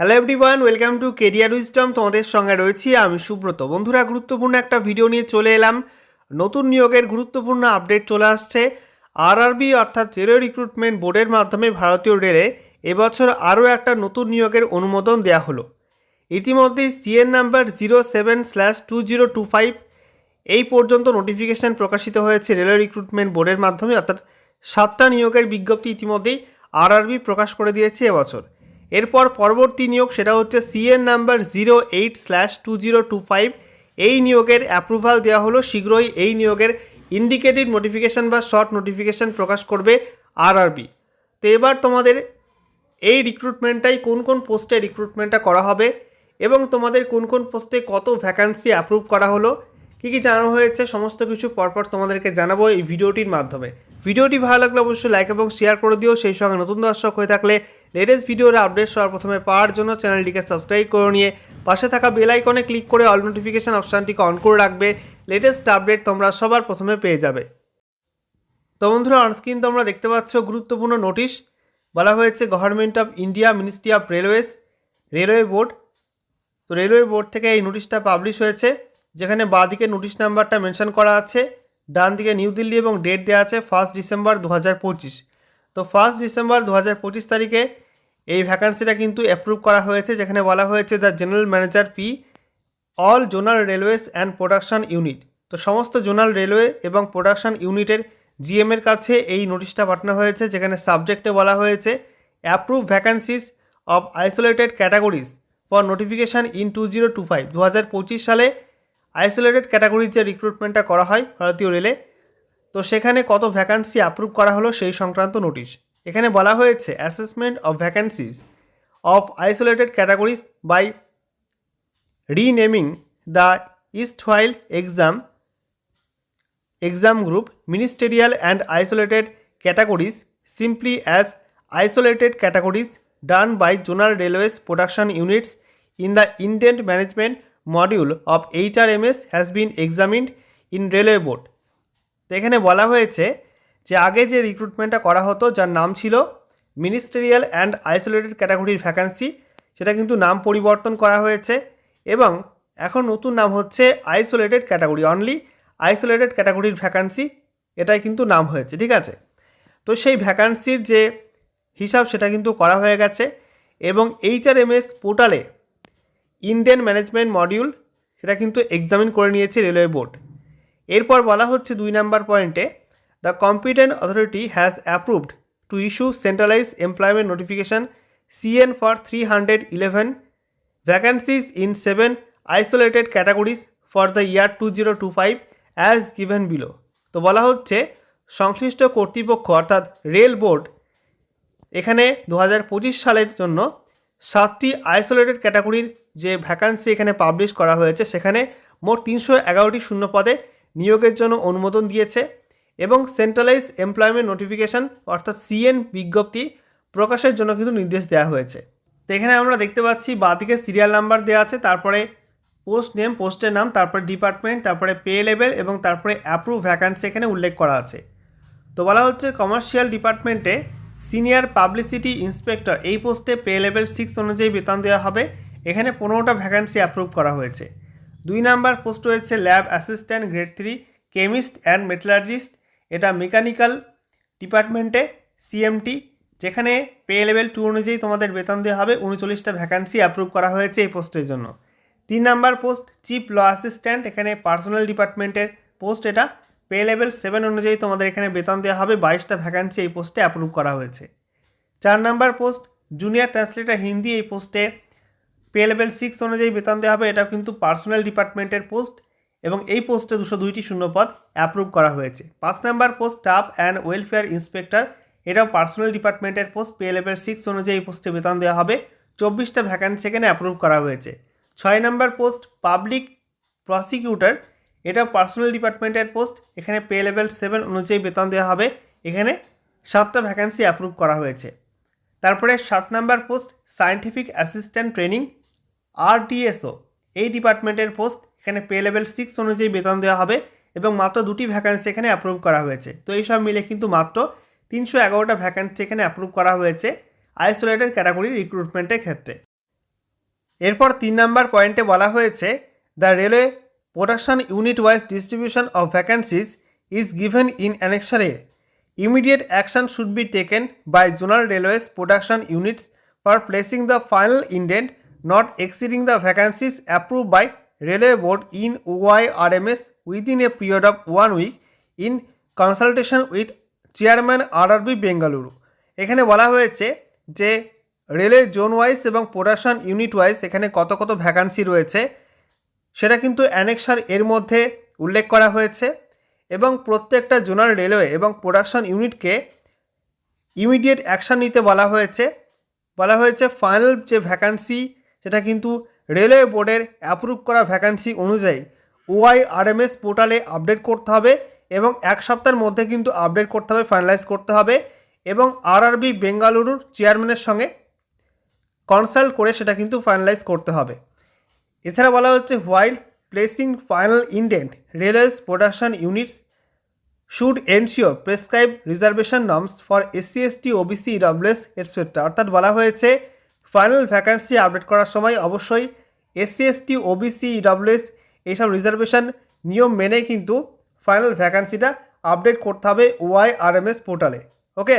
Hello everyone welcome to career wisdom তোমাদের সঙ্গে রয়েছি আমি সুব্রত। বন্ধুরা, গুরুত্বপূর্ণ একটা ভিডিও নিয়ে চলে এলাম। নতুন নিয়োগের গুরুত্বপূর্ণ আপডেট চলে আসছে। আরআরবি অর্থাৎ রেলওয়ে রিক্রুটমেন্ট বোর্ডের মাধ্যমে ভারতীয় রেলে এবছর আরও একটা নতুন নিয়োগের অনুমোদন দেওয়া হলো। ইতিমধ্যেই CEN number zero seven slash two zero two five এই পর্যন্ত নোটিফিকেশান প্রকাশিত হয়েছে রেলওয়ে রিক্রুটমেন্ট বোর্ডের মাধ্যমে। অর্থাৎ সাতটা নিয়োগের বিজ্ঞপ্তি ইতিমধ্যেই আরআরবি প্রকাশ করে দিয়েছে এবছর এরপর পরবর্তী নিয়োগ সেটা হচ্ছে CEN number zero eight slash two zero two five এই নিয়োগের অ্যাপ্রুভাল দেওয়া হলো শীঘ্রই। এই নিয়োগের ইন্ডিকেটেড নোটিফিকেশান বা শর্ট নোটিফিকেশান প্রকাশ করবে আরআরবি তো এবার তোমাদের এই রিক্রুটমেন্টটাই কোন কোন পোস্টে রিক্রুটমেন্টটা করা হবে এবং তোমাদের কোন কোন পোস্টে কত ভ্যাকান্সি অ্যাপ্রুভ করা হলো, কী কী জানানো হয়েছে, সমস্ত কিছু পরপর তোমাদেরকে জানাব এই ভিডিওটির মাধ্যমে। ভিডিওটি ভালো লাগলে অবশ্যই লাইক এবং শেয়ার করে দিও। সেই সঙ্গে নতুন দর্শক হয়ে থাকলে লেটেস্ট ভিডিওর আপডেট সবার প্রথমে পাওয়ার জন্য চ্যানেলটিকে সাবস্ক্রাইব করে নিয়ে পাশে থাকা বেল আইকনে ক্লিক করে অল নোটিফিকেশান অপশানটিকে অন করে রাখবে। লেটেস্ট আপডেট তোমরা সবার প্রথমে পেয়ে যাবে। তো বন্ধুরা অনস্ক্রিন তোমরা দেখতে পাচ্ছ গুরুত্বপূর্ণ নোটিশ বলা হয়েছে government of India ministry of railways railway board তো রেলওয়ে বোর্ড থেকে এই নোটিশটা পাবলিশ হয়েছে, যেখানে বাঁদিকে নোটিশ নাম্বারটা মেনশন করা আছে ডান দিকে নিউ দিল্লি এবং ডেট দেওয়া আছে ফার্স্ট ডিসেম্বর দু হাজার পঁচিশ। তো ফার্স্ট ডিসেম্বর দু হাজার পঁচিশ তারিখে এই ভ্যাকান্সিটা কিন্তু অ্যাপ্রুভ করা হয়েছে, যেখানে বলা হয়েছে the general manager P all zonal railways and production unit তো সমস্ত জোনাল রেলওয়ে এবং প্রোডাকশন ইউনিটের জিএমের কাছে এই নোটিশটা পাঠানো হয়েছে, যেখানে সাবজেক্টে বলা হয়েছে approve vacancies of isolated categories for notification in two zero two five দু হাজার পঁচিশ সালে আইসোলেটেড ক্যাটাগরির যে রিক্রুটমেন্টটা করা হয় ভারতীয় রেলে তো সেখানে কত ভ্যাকান্সি অ্যাপ্রুভ করা হলো সেই সংক্রান্ত নোটিশ এখানে বলা হয়েছে assessment of vacancies of isolated categories by renaming the east hail exam exam group ministerial and isolated categories simply as isolated categories done by zonal railways production units in the Indian management module of HRMS has been examined in railway board তো এখানে বলা হয়েছে যে আগে যে রিক্রুটমেন্টটা করা হতো, যার নাম ছিল মিনিস্টেরিয়াল অ্যান্ড আইসোলেটেড ক্যাটাগরির ভ্যাকান্সি সেটা কিন্তু নাম পরিবর্তন করা হয়েছে এবং এখন নতুন নাম হচ্ছে আইসোলেটেড ক্যাটাগরি অনলি আইসোলেটেড ক্যাটাগরির ভ্যাকান্সি এটাই কিন্তু নাম হয়েছে, ঠিক আছে? তো সেই ভ্যাকান্সির যে হিসাব, সেটা কিন্তু করা হয়ে গেছে এবং এইচআরএমএস পোর্টালে ইন্ডিয়ান ম্যানেজমেন্ট মডিউল সেটা কিন্তু এক্সামিন করে নিয়েছে রেলওয়ে বোর্ড। এরপর বলা হচ্ছে দুই নাম্বার পয়েন্টে the competent authority has approved to issue centralise employment notification CN for three hundred eleven vacancies in seven isolated categories for the year two zero two five as given below তো বলা হচ্ছে, সংশ্লিষ্ট কর্তৃপক্ষ অর্থাৎ rail board এখানে দু হাজার পঁচিশ সালের জন্য সাতটি আইসোলেটেড ক্যাটাগরির যে ভ্যাকান্সি এখানে পাবলিশ করা হয়েছে, সেখানে মোট তিনশো এগারোটি শূন্য পদে নিয়োগের জন্য অনুমোদন দিয়েছে এবং সেন্ট্রালাইজ এমপ্লয়মেন্ট নোটিফিকেশান অর্থাৎ সিএন বিজ্ঞপ্তি প্রকাশের জন্য কিন্তু নির্দেশ দেওয়া হয়েছে। তো এখানে আমরা দেখতে পাচ্ছি, বাঁদিকে সিরিয়াল নাম্বার দেওয়া আছে, তারপরে পোস্ট নেম, পোস্টের নাম, তারপরে ডিপার্টমেন্ট, তারপরে পে লেভেল এবং তারপরে অ্যাপ্রুভ ভ্যাকান্সি এখানে উল্লেখ করা আছে। তো বলা হচ্ছে কমার্শিয়াল ডিপার্টমেন্টে সিনিয়র পাবলিসিটি ইন্সপেক্টর এই পোস্টে পে লেভেল সিক্স অনুযায়ী বেতন দেওয়া হবে। এখানে পনেরোটা ভ্যাকান্সি অ্যাপ্রুভ করা হয়েছে। দুই নাম্বার পোস্ট রয়েছে lab assistant grade three chemist and metallurgist. এটা মেকানিক্যাল ডিপার্টমেন্টে, সিএমটি, যেখানে পে লেভেল টু অনুযায়ী তোমাদের বেতন দেওয়া হবে। উনচল্লিশটা ভ্যাকান্সি অ্যাপ্রুভ করা হয়েছে এই পোস্টের জন্য। তিন number post, chief law assistant, এখানে পার্সোনাল ডিপার্টমেন্টের পোস্ট এটা। পে লেভেল সেভেন অনুযায়ী তোমাদের এখানে বেতন দেওয়া হবে। বাইশটা ভ্যাকান্সি এই পোস্টে অ্যাপ্রুভ করা হয়েছে। চার number post, junior translator Hindi এই পোস্টে পে লেভেল সিক্স অনুযায়ী বেতন দেওয়া হবে এটা কিন্তু পার্সোনাল ডিপার্টমেন্টের পোস্ট এবং এই পোস্টে দুশো দুইটি শূন্যপদ অ্যাপ্রুভ করা হয়েছে। পাঁচ number post staff and welfare inspector এটাও পার্সোনাল ডিপার্টমেন্টের পোস্ট পে লেভেল সিক্স অনুযায়ী পোস্টে বেতন দেওয়া হবে, চব্বিশটা ভ্যাকান্সি এখানে অ্যাপ্রুভ করা হয়েছে। ছয় নম্বর পোস্ট পাবলিক প্রসিকিউটর এটা পার্সোনাল ডিপার্টমেন্টের পোস্ট এখানে পে লেভেল সেভেন অনুযায়ী বেতন দেওয়া হবে, এখানে সাতটা ভ্যাকান্সি অ্যাপ্রুভ করা হয়েছে। তারপরে সাত number post scientific assistant training RTSO, এই ডিপার্টমেন্টের পোস্ট এখানে পে লেভেল সিক্স অনুযায়ী বেতন দেওয়া হবে এবং মাত্র দুটি ভ্যাকান্সি এখানে অ্যাপ্রুভ করা হয়েছে। তো এইসব মিলে কিন্তু মাত্র তিনশো এগারোটা ভ্যাকান্সি এখানে অ্যাপ্রুভ করা হয়েছে আইসোলেটেড ক্যাটাগরি রিক্রুটমেন্টের ক্ষেত্রে। এরপর তিন নাম্বার পয়েন্টে বলা হয়েছে the railway production unit wise distribution of vacancies is given in annexure A immediate action should be taken by zonal railways production units for placing the final indent vacancies approve by railway board in Y R M S within a period of one week in consultation with chairman RRB Bengaluru এখানে বলা হয়েছে যে রেলের zone wise এবং production unit wise এখানে কত কত vacancy রয়েছে সেটা কিন্তু অ্যানেক্সার এর মধ্যে উল্লেখ করা হয়েছে এবং প্রত্যেকটা জোনাল রেলওয়ে এবং প্রোডাকশন ইউনিটকে ইমিডিয়েট অ্যাকশন নিতে বলা হয়েছে। বলা হয়েছে ফাইনাল যে ভ্যাকান্সি সেটা কিন্তু রেলওয়ে বোর্ডের অ্যাপ্রুভ করা ভ্যাকান্সি অনুযায়ী ওআই আরএমএস পোর্টালে আপডেট করতে হবে এবং এক সপ্তাহের মধ্যে কিন্তু আপডেট করতে হবে ফাইনালাইজ করতে হবে এবং আরআরবি বেঙ্গালুরুর চেয়ারম্যানের সঙ্গে কনসাল্ট করে সেটা কিন্তু ফাইনালাইজ করতে হবে। এছাড়া বলা হচ্ছে while placing final indent railways production units should ensure prescribe reservation norms for SC ST OBC WS etcetera অর্থাৎ বলা হয়েছে ফাইনাল ভ্যাকান্সি আপডেট করার সময় অবশ্যই এসসি এসটি ওবিসি ডব্লিউএস এইসব রিজার্ভেশন নিয়ম মেনে কিন্তু ফাইনাল ভ্যাকান্সিটা আপডেট করতে হবে ওয়াই আর এম এস পোর্টালে ওকে